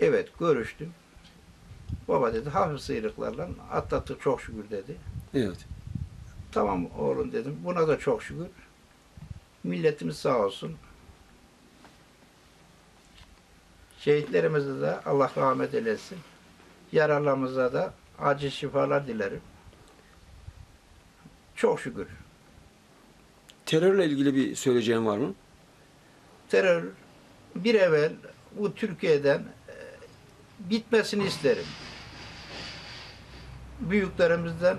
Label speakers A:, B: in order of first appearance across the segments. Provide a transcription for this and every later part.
A: Evet görüştüm. Baba dedi hafif sıyrıklarla atlattık çok şükür dedi.
B: Evet.
A: Tamam oğlum dedim. Buna da çok şükür. Milletimiz sağ olsun. Şehitlerimize de Allah rahmet eylesin. Yaralarımıza da acil şifalar dilerim. Çok şükür.
B: Terörle ilgili bir söyleyeceğin var mı?
A: Terör bir evvel bu Türkiye'den bitmesini isterim. Büyüklerimizden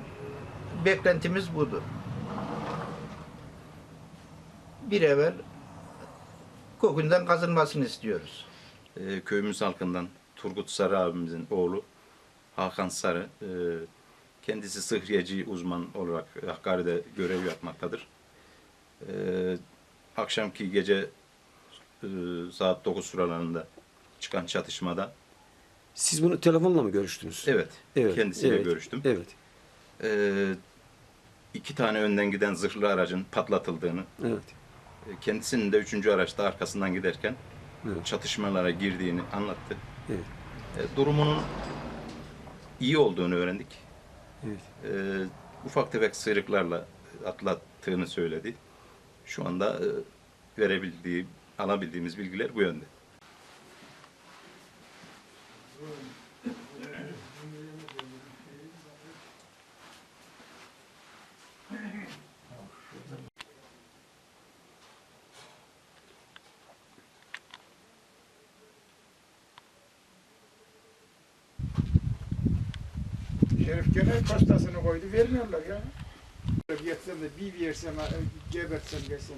A: beklentimiz budur. Bir evvel kokundan kazınmasını istiyoruz.
C: e, köyümüz halkından Turgut Sarı abimizin oğlu Hakan Sarı. e, kendisi sıhriyeci uzman olarak Hakkari'de görev yapmaktadır. E, akşamki gece e, saat 9 sıralarında çıkan çatışmada
B: Siz bunu telefonla mı görüştünüz?
C: evet,
B: Evet,
C: kendisiyle
B: evet,
C: görüştüm.
B: Evet.
C: E, iki tane önden giden zırhlı aracın patlatıldığını,
B: Evet.
C: e, kendisinin de üçüncü araçta arkasından giderken
B: Evet.
C: çatışmalara girdiğini anlattı.
B: Evet.
C: E, durumunun iyi olduğunu öğrendik.
B: Evet.
C: E, ufak tefek sıyrıklarla atlattığını söyledi. Şu anda e, verebildiği, alabildiğimiz bilgiler bu yönde.
D: Şerif gene pastasını koydu vermiyorlar ya. Yetsem de bir versem, gebertsem desem.